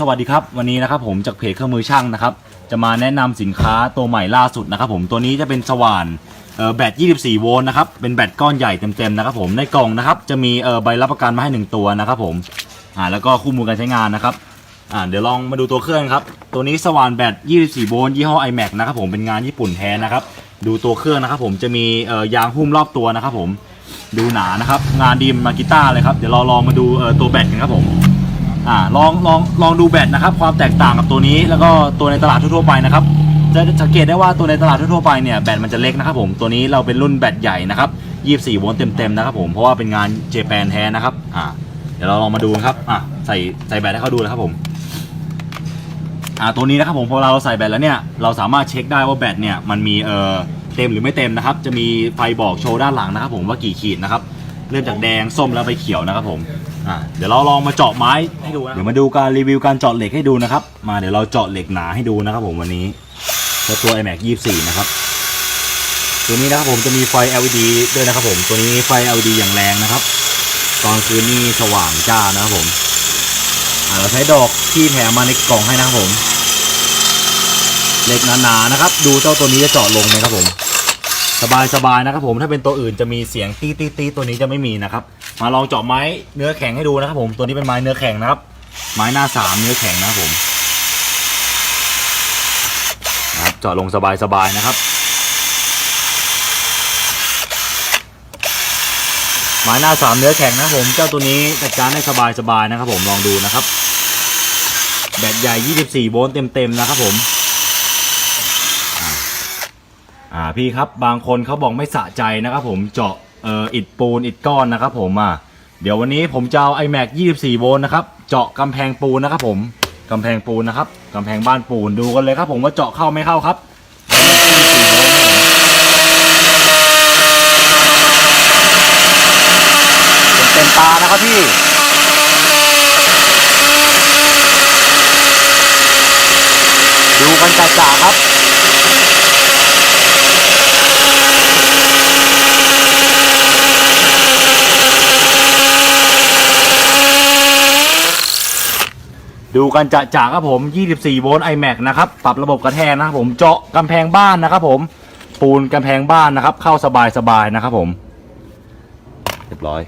สวัสดีครับ วันนี้นะครับผมจากเพจเครื่องมือช่างนะครับ จะมาแนะนำสินค้าตัวใหม่ล่าสุดนะครับผมตัวนี้จะเป็นสว่านเอ่อแบต 24 โวลต์นะครับ เป็นแบตก้อนใหญ่เต็มๆนะครับผมในกล่องนะครับ จะมีเอ่อใบรับประกันมาให้หนึ่งตัวนะครับผมอ่าแล้วก็คู่มือการใช้งานนะครับอ่าเดี๋ยวลองมาดูตัวเครื่องครับ ตัวนี้สว่านแบต 24 โวลต์ยี่ห้อ iMac นะครับผมเป็นงานญี่ปุ่นแท้นะครับ ดูตัวเครื่องนะครับผมจะมียางหุ้มรอบตัวนะครับผมดูหนานะครับ งานดีมากีต้าเลยครับเดี๋ยวเราลองมาดูตัวแบตกันครับผมอ่าลองลองลองดูแบตนะครับ ความแตกต่างกับตัวนี้แล้วก็ตัวในตลาดทั่วไปนะครับจะสังเกตได้ว่าตัวในตลาดทั่วไปเนี่ยแบตมันจะเล็กนะครับผมตัวนี้เราเป็นรุ่นแบตใหญ่นะครับ24โวลต์เต็มๆนะครับผมเพราะว่าเป็นงานเจแปนแท้นะครับอ่าเดี๋ยวเราลองมาดูครับอะใส่ใส่แบตให้เขาดูเลยครับผม อ่าตัวนี้นะครับผมพอเราใส่แบตแล้วเนี่ยเราสามารถเช็คได้ว่าแบตเนี่ยมันมีเอ่อเต็มหรือไม่เต็มนะครับ จะมีไฟบอกโชว์ด้านหลังนะครับผมว่ากี่ขีดนะครับเริ่มจากแดงส้มแล้วไปเขียวนะครับผมอ่าเดี๋ยวเราลองมาเจาะไม้ให้ดูนะเดี๋ยวมาดูการรีวิวการเจาะเหล็กให้ดูนะครับ มาเดี๋ยวเราเจาะเหล็กหนาให้ดูนะครับผมวันนี้แล้วตัว iMac 24 นะครับตัวนี้นะครับผมจะมีไฟ LED ด้วยนะครับผมตัวนี้ไฟ LED อย่างแรงนะครับ ตอนคืนนี่สว่างจ้านะครับผมอ เราใช้ดอกที่แถมมาในกล่องให้นะครับผมเหล็กหนาๆนะครับ ดูเจ้าตัวนี้จะเจาะลงไหมครับผม สบายสบายนะครับผมถ้าเป็นตัวอื่นจะมีเสียงตีตีตีตัวนี้จะไม่มีนะครับ มาลองเจาะไม้เนื้อแข็งให้ดูนะครับ ผมตัวนี้เป็นไม้เนื้อแข็งนะครับ ไม้หน้าสามเนื้อแข็งนะครับผมนะครับเจาะลงสบายสบายนะครับ ไม้หน้าสามเนื้อแข็งนะครับผมเจ้าตัวนี้จัดการได้สบายสบายนะครับผมลองดูนะครับ แบตใหญ่ 24 โวลต์เต็มๆนะครับผมอ่าพี่ครับบางคนเขาบอกไม่สะใจนะครับผมเจาะเอ่ออิฐปูนอิฐก้อนนะครับผมอะเดี๋ยววันนี้ผมจะเอา iMac 24 โวลต์นะครับเจาะกำแพงปูนนะครับผมกำแพงปูนนะครับกำแพงบ้านปูนดูกันเลยครับผมว่าเจาะเข้าไม่เข้าครับเต็มตานะ ครับพี่ดูกันจ่าๆครับดูกันจะจ่าครับผม 24 โวลต์ iMac นะครับ ปรับระบบกระแทกนะครับผม เจาะกำแพงบ้านนะครับผม ปูนกำแพงบ้านนะครับ เข้าสบายๆนะครับผม เรียบร้อย